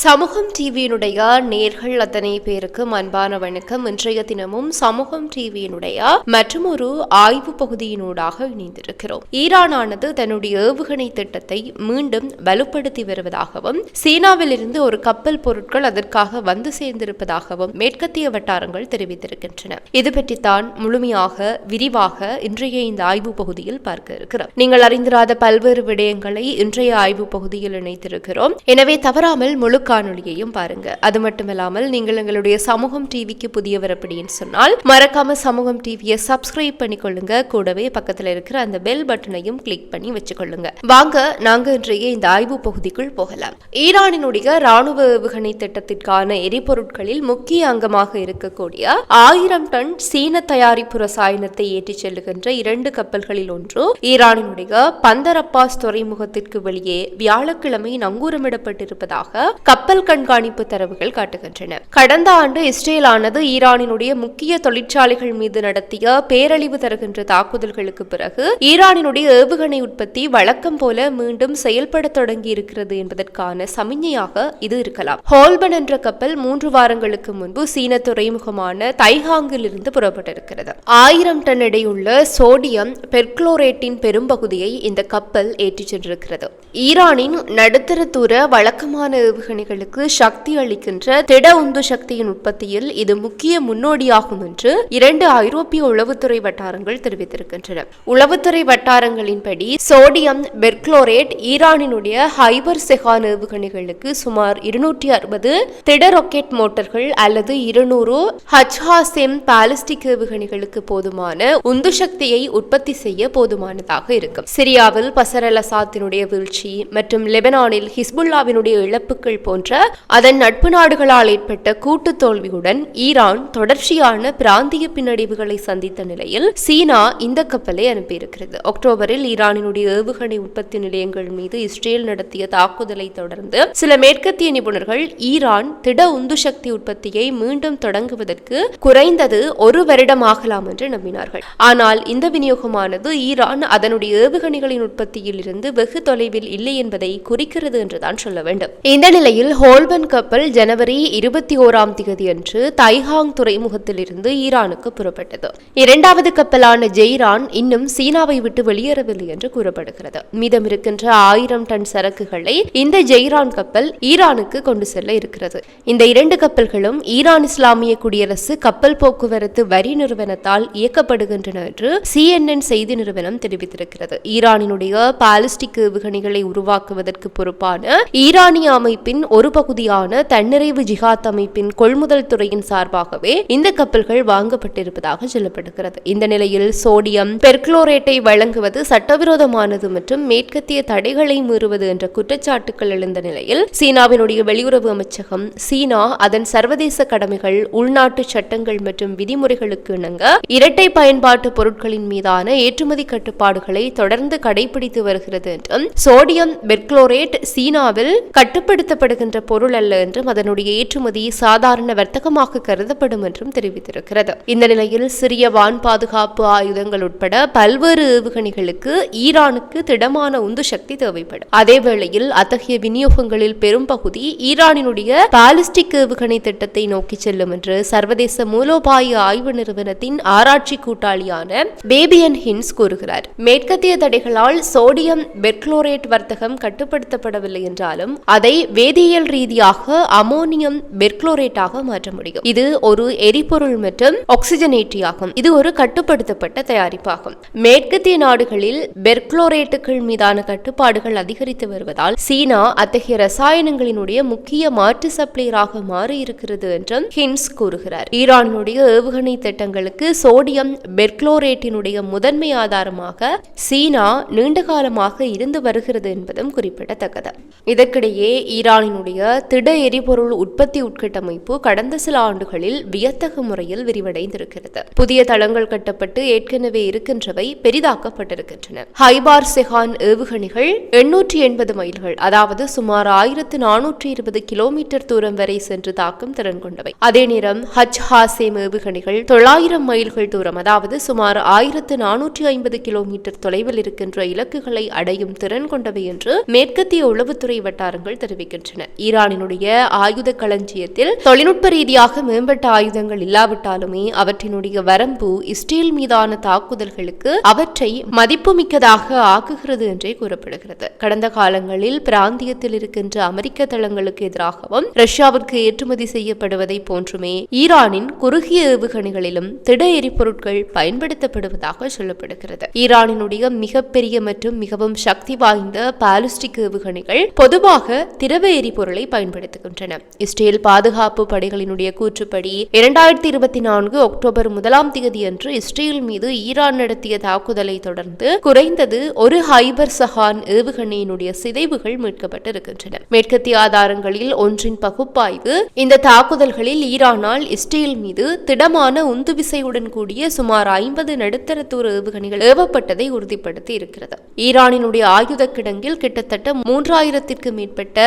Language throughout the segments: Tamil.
சமூகம் டிவியினுடைய நேர்கள் அத்தனை பேருக்கு அன்பான வணக்கம். இன்றைய தினமும் சமூகம் டிவியினுடைய மற்றும் ஒரு ஆய்வு பகுதியினூடாக இணைந்திருக்கிறோம். ஈரானானது தன்னுடைய ஏவுகணை திட்டத்தை மீண்டும் வலுப்படுத்தி வருவதாகவும் சீனாவில் இருந்து ஒரு கப்பல் பொருட்கள் அதற்காக வந்து சேர்ந்திருப்பதாகவும் மேற்கத்திய வட்டாரங்கள் தெரிவித்திருக்கின்றன. இது பற்றித்தான் முழுமையாக விரிவாக இன்றைய இந்த ஆய்வு பகுதியில் பார்க்க இருக்கிறோம். நீங்கள் அறிந்திராத பல்வேறு விடயங்களை இன்றைய ஆய்வு பகுதியில் இணைத்திருக்கிறோம். எனவே தவறாமல் முழு காணொலியையும் பாருங்க. அது மட்டுமில்லாமல் நீங்கள் எங்களுடைய சமூகம் டிவிக்கு புதியவர் அப்படின்னு சொன்னால் மறக்காம சமூகம் டிவியை சப்ஸ்கிரைப் பண்ணிக்கொள்ளுங்க. கூடவே பக்கத்துல இருக்கிற அந்த பெல் பட்டனையும் கிளிக் பண்ணி வச்சுக்கொள்ளுங்க. வாங்க நாங்க இன்றைய இந்த ஆய்வு பகுதிக்குள் போகலாம். ஈரானினுடைய ராணுவ ஏவுகணை திட்டத்திற்கான எரிபொருட்களில் முக்கிய அங்கமாக இருக்கக்கூடிய ஆயிரம் டன் சீன தயாரிப்பு ரசாயனத்தை ஏற்றிச் செல்லுகின்ற இரண்டு கப்பல்களில் ஒன்று ஈரானினுடைய பந்தரப்பாஸ் துறைமுகத்திற்கு வெளியே வியாழக்கிழமை நங்கூரமிடப்பட்டிருப்பதாக கப்பல் கண்காணிப்பு தரவுகள் காட்டுகின்றன. கடந்த ஆண்டு இஸ்ரேலானது ஈரானினுடைய முக்கிய தொழிற்சாலைகள் மீது நடத்திய பேரழிவு தருகின்ற தாக்குதல்களுக்கு பிறகு ஈரானினுடைய ஏவுகணை உற்பத்தி வழக்கம் போல மீண்டும் செயல்பட தொடங்கி இருக்கிறது என்பதற்கான சமிஞ்ஞையாக இது இருக்கலாம். ஹோல்பன் என்ற கப்பல் மூன்று வாரங்களுக்கு முன்பு சீன துறைமுகமான தைஹாங்கில் இருந்து புறப்பட்டிருக்கிறது. ஆயிரம் டன் எடையுள்ள சோடியம் பெர்க்ளோரேட்டின் பெரும்பகுதியை இந்த கப்பல் ஏற்றிச் சென்றிருக்கிறது. ஈரானின் நடுத்தர தூர வழக்கமான ஏவுகணை ஏவுகணைகளுக்கு சக்தி அளிக்கின்ற திட உந்து சக்தியின் உற்பத்தியில் இது முக்கிய முன்னோடியாகும் என்று இரண்டு ஐரோப்பிய உளவுத்துறை வட்டாரங்கள் தெரிவித்திருக்கின்றன. உளவுத்துறை வட்டாரங்களின்படி சோடியம் பெர்க்ளோரேட் ஈரானினுடைய ஹைபர் செகா ஏவுகணைகளுக்கு சுமார் இருநூற்றி அறுபது திட ராக்கெட் மோட்டர்கள் அல்லது இருநூறு ஹச்ஹாசெம் பாலிஸ்டிக் ஏவுகணைகளுக்கு போதுமான உந்து சக்தியை உற்பத்தி செய்ய போதுமானதாக இருக்கும். சிரியாவில் பசர் அல் அசாத்தினுடைய வீழ்ச்சி மற்றும் லெபனானில் ஹிஸ்புல்லாவினுடைய இழப்புகள் போன்ற அதன் நட்பு நாடுகளால் ஏற்பட்ட கூட்டு தோல்வியுடன் ஈரான் தொடர்ச்சியான பிராந்திய பின்னடைவுகளை சந்தித்த நிலையில் சீனா இந்த கப்பலை அனுப்பியிருக்கிறது. அக்டோபரில் ஈரானினுடைய ஏவுகணை உற்பத்தி நிலையங்கள் மீது இஸ்ரேல் நடத்திய தாக்குதலை தொடர்ந்து சில மேற்கத்திய நிபுணர்கள் ஈரான் திட உந்து சக்தி உற்பத்தியை மீண்டும் தொடங்குவதற்கு குறைந்தது ஒரு வருடம் ஆகலாம் என்று நம்பினார்கள். ஆனால் இந்த விநியோகமானது ஈரான் அதனுடைய ஏவுகணைகளின் உற்பத்தியில் இருந்து வெகு தொலைவில் இல்லை என்பதை குறிக்கிறது என்றுதான் சொல்ல வேண்டும். இந்த நிலையில் ஹோல்பன் கப்பல் ஜனவரி இருபத்தி ஓராம் தேதி அன்று தைஹாங் துறைமுகத்திலிருந்து ஈரானுக்கு புறப்பட்டது. இரண்டாவது கப்பலான ஜெய்ரான் இன்னும் சீனாவை விட்டு வெளியேறவில்லை என்று கூறப்படுகிறது. மீதம் இருக்கின்ற ஆயிரம் டன் சரக்குகளை இந்த ஜெய்ரான் கப்பல் ஈரானுக்கு கொண்டு செல்ல இருக்கிறது. இந்த இரண்டு கப்பல்களும் ஈரான் இஸ்லாமிய குடியரசு கப்பல் போக்குவரத்து வரி நிறுவனத்தால் இயக்கப்படுகின்றன என்று சிஎன்என் செய்தி நிறுவனம் தெரிவித்திருக்கிறது. ஈரானினுடைய பாலிஸ்டிக் ஏவுகணைகளை உருவாக்குவதற்கு பொறுப்பான ஈரானிய அமைப்பின் ஒரு பகுதியான தன்னிறைவு ஜிஹாத் அமைப்பின் கொள்முதல் துறையின் சார்பாகவே இந்த கப்பல்கள் வாங்கப்பட்டிருப்பதாக சொல்லப்படுகிறது. இந்த நிலையில் சோடியம் பெர்க்ளோரேட்டை வழங்குவது சட்டவிரோதமானது மற்றும் மேற்கத்திய தடைகளை மீறுவது என்ற குற்றச்சாட்டுகள் எழுந்த நிலையில் சீனாவினுடைய வெளியுறவு அமைச்சகம் சீனா அதன் சர்வதேச கடமைகள் உள்நாட்டு சட்டங்கள் மற்றும் விதிமுறைகளுக்கு இணங்க இரட்டை பயன்பாட்டு பொருட்களின் மீதான ஏற்றுமதி கட்டுப்பாடுகளை தொடர்ந்து கடைபிடித்து வருகிறது என்றும் சோடியம் பெர்க்ளோரேட் சீனாவில் பயன்படுகின்ற பொருள் அல்ல என்றும் அதனுடைய ஏற்றுமதி சாதாரண வர்த்தகமாக கருதப்படும் என்றும் தெரிவித்திருக்கிறது. இந்த நிலையில் சிறிய வான் பாதுகாப்பு ஆயுதங்கள் உட்பட பல்வேறு ஏவுகணைகளுக்கு ஈரானுக்கு திடமான உந்து சக்தி தேவைப்படும். அதே வேளையில் அத்தகைய விநியோகங்களில் பெரும் பகுதி ஈரானினுடைய பாலிஸ்டிக் ஏவுகணை திட்டத்தை நோக்கி செல்லும் என்று சர்வதேச மூலோபாய ஆய்வு நிறுவனத்தின் ஆராய்ச்சி கூட்டாளியான பேபியன் ஹின்ஸ் கூறுகிறார். மேற்கத்திய தடைகளால் சோடியம் பெர்க்ளோரேட் வர்த்தகம் கட்டுப்படுத்தப்படவில்லை என்றாலும் அதை வேதிய வேதியியல் ரீதியாக அமோனியம் பெர்க்ளோரேட்டாக மாற்ற முடியும். இது ஒரு எரிபொருள் மற்றும் ஆக்சிஜனேற்றியாகும். இது ஒரு கட்டுப்படுத்தப்பட்ட தயாரிப்பாகும். மேற்கத்திய நாடுகளில் பெர்க்ளோரேட்டுகள் மீதான கட்டுப்பாடுகள் அதிகரித்து வருவதால் சீனா அத்தகைய ரசாயனங்களினுடைய முக்கிய மாற்று சப்ளையராக மாறி இருக்கிறது என்றும் ஹின்ஸ் கூறுகிறார். ஈரானுடைய ஏவுகணை திட்டங்களுக்கு சோடியம் பெர்க்ளோரேட்டினுடைய முதன்மை ஆதாரமாக சீனா நீண்ட காலமாக இருந்து வருகிறது என்பதும் குறிப்பிடத்தக்கது. இதற்கிடையே ஈரானின் ஈரானினுடைய திட எரிபொருள் உற்பத்தி உட்கட்டமைப்பு கடந்த சில ஆண்டுகளில் வியத்தகு முறையில் விரிவடைந்திருக்கிறது. புதிய தளங்கள் கட்டப்பட்டு ஏற்கனவே இருக்கின்றவை பெரிதாக்கப்பட்டிருக்கின்றன. ஹைபார் செஹான் ஏவுகணைகள் எண்ணூற்றி எண்பது மைல்கள் அதாவது சுமார் ஆயிரத்து நானூற்றி இருபது கிலோமீட்டர் தூரம் வரை சென்று தாக்கும் திறன் கொண்டவை. அதே நேரம் ஹஜ் ஹாசேம் ஏவுகணைகள் தொள்ளாயிரம் மைல்கள் தூரம் அதாவது சுமார் ஆயிரத்து நானூற்றி ஐம்பது கிலோமீட்டர் தொலைவில் இருக்கின்ற இலக்குகளை அடையும் திறன் கொண்டவை என்று மேற்கத்திய உளவுத்துறை வட்டாரங்கள் தெரிவிக்கின்றன. ஈரானினுடைய ஆயுத களஞ்சியத்தில் தொழில்நுட்ப ரீதியாக மேம்பட்ட ஆயுதங்கள் இல்லாவிட்டாலுமே அவற்றினுடைய வரம்பு இஸ்ரேல் மீதான தாக்குதல்களுக்கு அவற்றை மதிப்புமிக்கதாக ஆக்குகிறது என்றே கூறப்படுகிறது. கடந்த காலங்களில் பிராந்தியத்தில் இருக்கின்ற அமெரிக்க தளங்களுக்கு எதிராகவும் ரஷ்யாவிற்கு ஏற்றுமதி செய்யப்படுவதை போன்றுமே ஈரானின் குறுகிய ஏவுகணைகளிலும் திட எரிபொருட்கள் பயன்படுத்தப்படுவதாக சொல்லப்படுகிறது. ஈரானினுடைய மிகப்பெரிய மற்றும் மிகவும் சக்தி வாய்ந்த பாலிஸ்டிக் ஏவுகணைகள் பொதுவாக திரவ எரிபொருளை பயன்படுத்துகின்றன. இஸ்ரேல் பாதுகாப்பு படைகளினுடைய கூற்றுப்படி இரண்டாயிரத்தி இருபத்தி நான்கு அக்டோபர் முதலாம் தேதி அன்று இஸ்ரேல் மீது ஈரான் நடத்திய தாக்குதலை தொடர்ந்து குறைந்தது ஒரு ஹைபர் சஹான் ஏவுகணையினுடைய சிதைவுகள் மீட்கப்பட்டிருக்கின்றன. மேற்கத்திய ஆதாரங்களில் ஒன்றின் பகுப்பாய்வு இந்த தாக்குதல்களில் ஈரானால் இஸ்ரேல் மீது திடமான உந்து விசையுடன் கூடிய சுமார் ஐம்பது நடுத்தர தூர ஏவுகணைகள் ஏவப்பட்டதை உறுதிப்படுத்தி இருக்கிறது ஈரானினுடைய ஆயுத கிடங்கில் கிட்டத்தட்ட மூன்றாயிரத்திற்கு மேற்பட்ட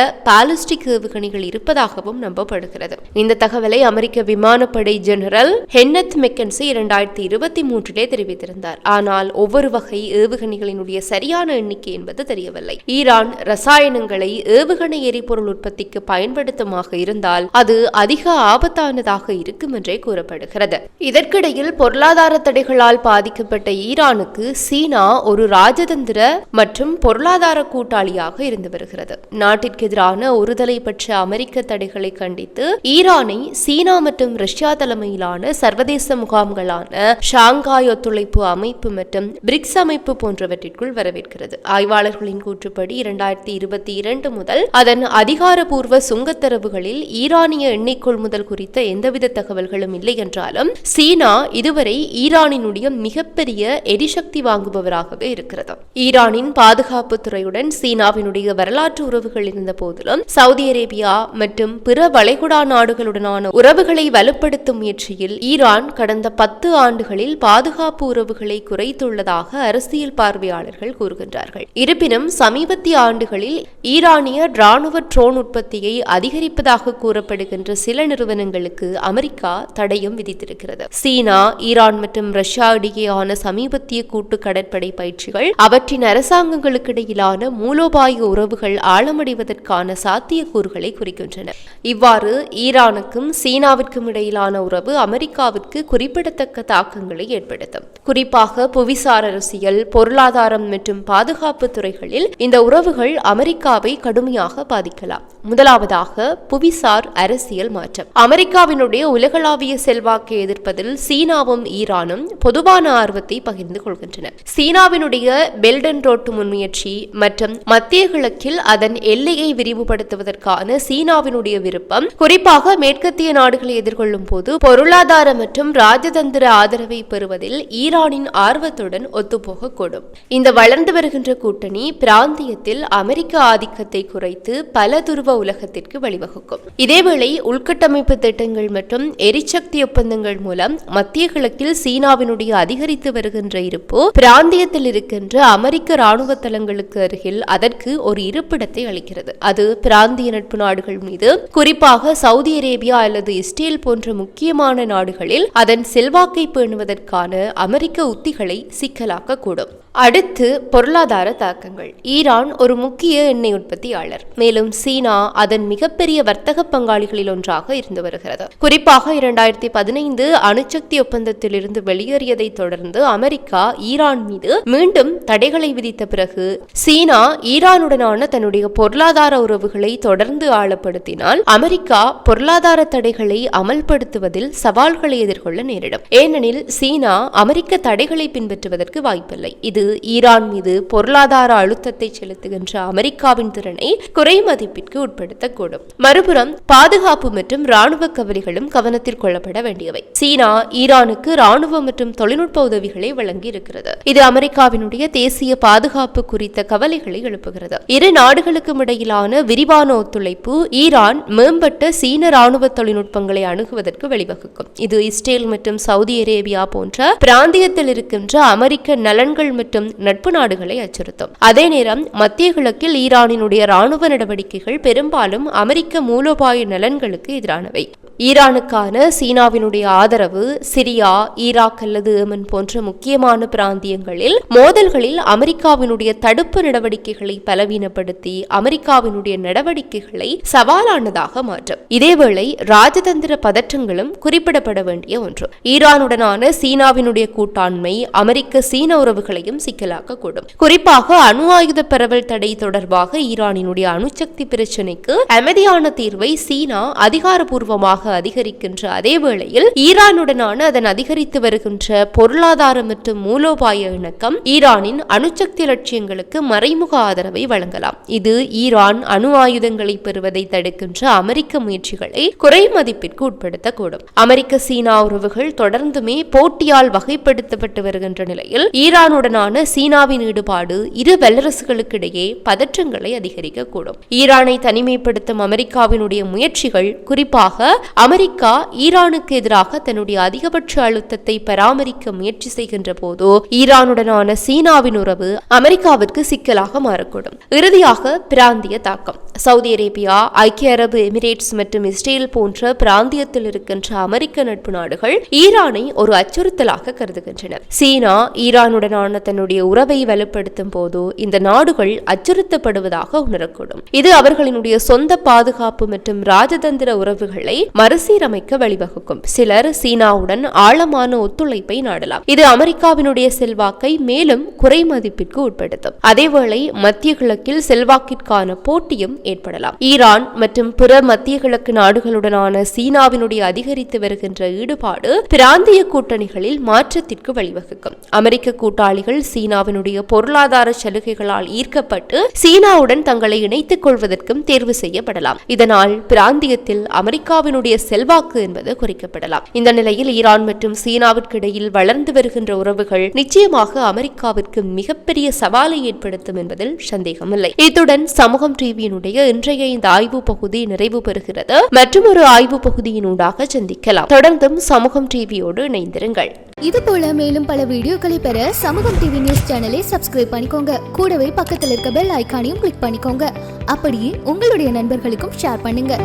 பாலிஸ்டிக் ஏவுகணைகள் இருப்பதாகவும் நம்பப்படுகிறது. இந்த தகவலை அமெரிக்க விமானப்படை ஜெனரல் ஹென்னத் மெக்கன்சி இரண்டாயிரத்தி இருபத்தி மூன்றிலே தெரிவித்திருந்தார். ஆனால் ஒவ்வொரு வகை ஏவுகணைகளினுடைய சரியான எண்ணிக்கை என்பது தெரியவில்லை. ஈரான் ரசாயனங்களை ஏவுகணை எரிபொருள் உற்பத்திக்கு பயன்படுத்துமாக இருந்தால் அது அதிக ஆபத்தானதாக இருக்கும் என்றே கூறப்படுகிறது. இதற்கிடையில் பொருளாதார தடைகளால் பாதிக்கப்பட்ட ஈரானுக்கு சீனா ஒரு ராஜதந்திர மற்றும் பொருளாதார கூட்டாளியாக இருந்து வருகிறது. நாட்டிற்கு எதிரான ஒருதலை பற்ற அமெரிக்க தடைகளை கண்டித்து ஈரானை சீனா மற்றும் ரஷ்யா தலைமையிலான சர்வதேச முகாம்களான ஷாங்காய் ஒத்துழைப்பு அமைப்பு மற்றும் பிரிக்ஸ் அமைப்பு போன்றவற்றிற்குள் வரவேற்கிறது. ஆய்வாளர்களின் கூற்றுப்படி இரண்டாயிரத்தி இருபத்தி இரண்டு முதல் அதன் அதிகாரபூர்வ சுங்கத்தரவுகளில் ஈரானிய எண்ணெய் கொள்முதல் குறித்த எந்தவித தகவல்களும் இல்லை என்றாலும் சீனா இதுவரை ஈரானினுடைய மிகப்பெரிய எரிசக்தி வாங்குபவராகவே இருக்கிறது. ஈரானின் பாதுகாப்பு துறையுடன் சீனாவினுடைய வரலாற்று உறவுகள் இருந்த போதிலும் சவுதி அரேபியா மற்றும் பிற வளைகுடா நாடுகளுடனான உறவுகளை வலுப்படுத்தும் முயற்சியில் ஈரான் கடந்த பத்து ஆண்டுகளில் பாதுகாப்பு உறவுகளை குறைத்துள்ளதாக அரசியல் பார்வையாளர்கள் கூறுகின்றார்கள். இருப்பினும் சமீபத்திய ஆண்டுகளில் ஈரானிய ராணுவ ட்ரோன் உற்பத்தியை அதிகரிப்பதாக கூறப்படுகின்ற சில நிறுவனங்களுக்கு அமெரிக்கா தடையும் விதித்திருக்கிறது. சீனா ஈரான் மற்றும் ரஷ்யா இடையேயான சமீபத்திய கூட்டு கடற்படை பயிற்சிகள் அவற்றின் அரசாங்கங்களுக்கு இடையிலான மூலோபாய உறவுகள் ஆழமடைவதற்கான சாத்தியக்கூறுகளை குறிக்கின்றன. இவ்வாறு ஈரானுக்கும் சீனாவிற்கும் இடையிலான உறவு அமெரிக்காவிற்கு குறிப்பிடத்தக்க தாக்கங்களை ஏற்படுத்தும். குறிப்பாக புவிசார் அரசியல் பொருளாதாரம் மற்றும் பாதுகாப்பு துறைகளில் இந்த உறவுகள் அமெரிக்காவை கடுமையாக பாதிக்கலாம். முதலாவதாக புவிசார் அரசியல் மாற்றம். அமெரிக்காவினுடைய உலகளாவிய செல்வாக்கை எதிர்ப்பதில் சீனாவும் ஈரானும் பொதுவான ஆர்வத்தை பகிர்ந்து கொள்கின்றன. சீனாவினுடைய பெல்டன் ரோட்டு முன்முயற்சி மற்றும் மத்திய கிழக்கில் அதன் எல்லையை விரிவுபடுத்த விரிவுபடுத்துவதற்கான சீனாவினுடைய விருப்பம். குறிப்பாக மேற்கத்திய நாடுகளை எதிர்கொள்ளும் போது பொருளாதார மற்றும் ராஜதந்திர ஆதரவை பெறுவதில் ஈரானின் ஆர்வத்துடன் ஒத்துப்போகக்கூடும். இந்த வளர்ந்து வருகின்ற கூட்டணி பிராந்தியத்தில் அமெரிக்க ஆதிக்கத்தை குறைத்து பல துருவ உலகத்திற்கு வழிவகுக்கும். இதேவேளை உள்கட்டமைப்பு திட்டங்கள் மற்றும் எரிசக்தி ஒப்பந்தங்கள் மூலம் மத்திய கிழக்கில் சீனாவினுடைய அதிகரித்து வருகின்ற இருப்பு பிராந்தியத்தில் இருக்கின்ற அமெரிக்க ராணுவ தளங்களுக்கு அருகில் அதற்கு ஒரு இருப்பிடத்தை அளிக்கிறது. அது பிராந்திய நட்பு நாடுகள் மீது குறிப்பாக சவுதி அரேபியா அல்லது இஸ்ரேல் போன்ற முக்கியமான நாடுகளில் அதன் செல்வாக்கை பேணுவதற்கான அமெரிக்க உத்திகளை சிக்கலாக்கக்கூடும். அடுத்து பொருளாதார தாக்கங்கள். ஈரான் ஒரு முக்கிய எண்ணெய் உற்பத்தியாளர். மேலும் சீனா அதன் மிகப்பெரிய வர்த்தக பங்காளிகளில் ஒன்றாக இருந்து வருகிறது. குறிப்பாக இரண்டாயிரத்தி பதினைந்து அணுசக்தி ஒப்பந்தத்திலிருந்து வெளியேறியதை தொடர்ந்து அமெரிக்கா ஈரான் மீது மீண்டும் தடைகளை விதித்த பிறகு சீனா ஈரானுடனான தன்னுடைய பொருளாதார உறவுகளை தொடர்ந்து ஆழப்படுத்தினால் அமெரிக்கா பொருளாதார தடைகளை அமல்படுத்துவதில் சவால்களை எதிர்கொள்ள நேரிடும். ஏனெனில் சீனா அமெரிக்க தடைகளை பின்பற்றுவதற்கு வாய்ப்பில்லை. இது இது ஈரான் மீது பொருளாதார அழுத்தத்தை செலுத்துகின்ற அமெரிக்காவின் திறனை குறைமதிப்பிற்கு உட்படுத்தக்கூடும். மறுபுறம் பாதுகாப்பு மற்றும் ராணுவ கவலைகளும் கவனத்தில் கொள்ளப்பட வேண்டியவை. சீனா ஈரானுக்கு ராணுவ மற்றும் தொழில்நுட்ப உதவிகளை வழங்கி இருக்கிறது இது அமெரிக்காவினுடைய தேசிய பாதுகாப்பு குறித்த கவலைகளை எழுப்புகிறது. இரு நாடுகளுக்கும் இடையிலான விரிவான ஒத்துழைப்பு ஈரான் மேம்பட்ட சீன ராணுவ தொழில்நுட்பங்களை அணுகுவதற்கு வழிவகுக்கும். இது இஸ்ரேல் மற்றும் சவுதி அரேபியா போன்ற பிராந்தியத்தில் இருக்கின்ற அமெரிக்க நலன்கள் மற்றும் நட்பு நாடுகளை அச்சுறுத்தும். அதே நேரம் மத்திய கிழக்கில் ஈரானினுடைய ராணுவ நடவடிக்கைகள் பெரும்பாலும் அமெரிக்க மூலோபாய நலன்களுக்கு எதிரானவை. ஈரானுக்கான சீனாவினுடைய ஆதரவு சிரியா ஈராக் அல்லது ஏமன் போன்ற முக்கியமான பிராந்தியங்களில் மோதல்களில் அமெரிக்காவினுடைய தடுப்பு நடவடிக்கைகளை பலவீனப்படுத்தி அமெரிக்காவினுடைய நடவடிக்கைகளை சவாலானதாக மாற்றும். இதேவேளை ராஜதந்திர பதற்றங்களும் குறிப்பிடப்பட வேண்டிய ஒன்று. ஈரானுடனான சீனாவினுடைய கூட்டாண்மை அமெரிக்க சீன உறவுகளையும் சிக்கலாக்கக்கூடும். குறிப்பாக அணு ஆயுத பரவல் தடை தொடர்பாக ஈரானினுடைய அணுசக்தி பிரச்சினைக்கு அமைதியான தீர்வை சீனா அதிகாரப்பூர்வமாக அதிகரிக்கின்ற அதே வேளையில் ஈரானுடனான அதன் அதிகரித்து வருகின்ற பொருளாதார மற்றும் மூலோபாய இணக்கம் ஈரானின் அணுசக்தி லட்சியங்களுக்கு மறைமுக ஆதரவை வழங்கலாம். இது ஈரான் அணு ஆயுதங்களை பெறுவதை தடுக்கின்ற அமெரிக்க முயற்சிகளை குறை மதிப்பிற்கு உட்படுத்தக்கூடும். அமெரிக்க சீனா உறவுகள் தொடர்ந்துமே போட்டியால் வகைப்படுத்தப்பட்டு வருகின்ற நிலையில் ஈரானுடனான சீனாவின் ஈடுபாடு இரு வல்லரசுகளுக்கிடையே பதற்றங்களை அதிகரிக்கக்கூடும். ஈரானை தனிமைப்படுத்தும் அமெரிக்காவினுடைய முயற்சிகள் குறிப்பாக அமெரிக்கா ஈரானுக்கு எதிராக தன்னுடைய அதிகபட்ச அழுத்தத்தை பராமரிக்க முயற்சி செய்கின்ற போது ஈரானுடனான சீனாவின் உறவு அமெரிக்காவிற்கு சிக்கலாக மாறக்கூடும். இறுதியாக பிராந்திய தாக்கம். சவுதி அரேபியா ஐக்கிய அரபு எமிரேட்ஸ் மற்றும் இஸ்ரேல் போன்ற பிராந்தியத்தில் இருக்கின்ற அமெரிக்க நட்பு நாடுகள் ஈரானை ஒரு அச்சுறுத்தலாக கருதுகின்றன. சீனா ஈரானுடனான தன்னுடைய உறவை வலுப்படுத்தும் போது இந்த நாடுகள் அச்சுறுத்தப்படுவதாக உணரக்கூடும். இது அவர்களினுடைய சொந்த பாதுகாப்பு மற்றும் ராஜதந்திர உறவுகளை மறுசீரமைக்க வழிவகுக்கும். சிலர் சீனாவுடன் ஆழமான ஒத்துழைப்பை நாடலாம். இது அமெரிக்காவினுடைய செல்வாக்கை மேலும் குறை மதிப்பிற்கு உட்படுத்தும். அதேவேளை மத்திய கிழக்கில் செல்வாக்கிற்கான போட்டியும் ஏற்படலாம். ஈரான் மற்றும் பிற மத்திய கிழக்கு நாடுகளுடனான சீனாவினுடைய அதிகரித்து வருகின்ற ஈடுபாடு பிராந்திய கூட்டணிகளில் மாற்றத்திற்கு வழிவகுக்கும். அமெரிக்க கூட்டாளிகள் சீனாவினுடைய பொருளாதார சலுகைகளால் ஈர்க்கப்பட்டு சீனாவுடன் தங்களை இணைத்துக் கொள்வதற்கும் தேர்வு செய்யப்படலாம். இதனால் பிராந்தியத்தில் அமெரிக்காவினுடைய செல்வாக்கு என்பது குறிக்கப்படலாம். இந்த நிலையில் ஈரான் மற்றும் சீனாவிற்கு இடையில் வளர்ந்து வருகின்ற உறவுகள் நிச்சயமாக அமெரிக்காவிற்கு மிகப்பெரிய சவாலை ஏற்படுத்தும் என்பதில் சந்தேகமில்லை. இத்துடன் சமூகம் டிவியினுடைய இன்றைய இந்த ஆய்வு பகுதி நிறைவு பெறுகிறது. மற்றும் ஒரு ஆய்வு பகுதியினூடாக சந்திக்கலாம். தொடர்ந்தும் சமூகம் டிவியோடு இணைந்திருங்கள். இது போல மேலும் பல வீடியோக்களை பெற சமூகம் டிவி நியூஸ் சேனலை சப்ஸ்கிரைப் பண்ணிக்கோங்க. கூடவே பக்கத்தில் இருக்க பெல் ஐகானையும் கிளிக் பண்ணிக்கோங்க. அப்படியே உங்களுடைய நண்பர்களுக்கும் ஷேர் பண்ணுங்க.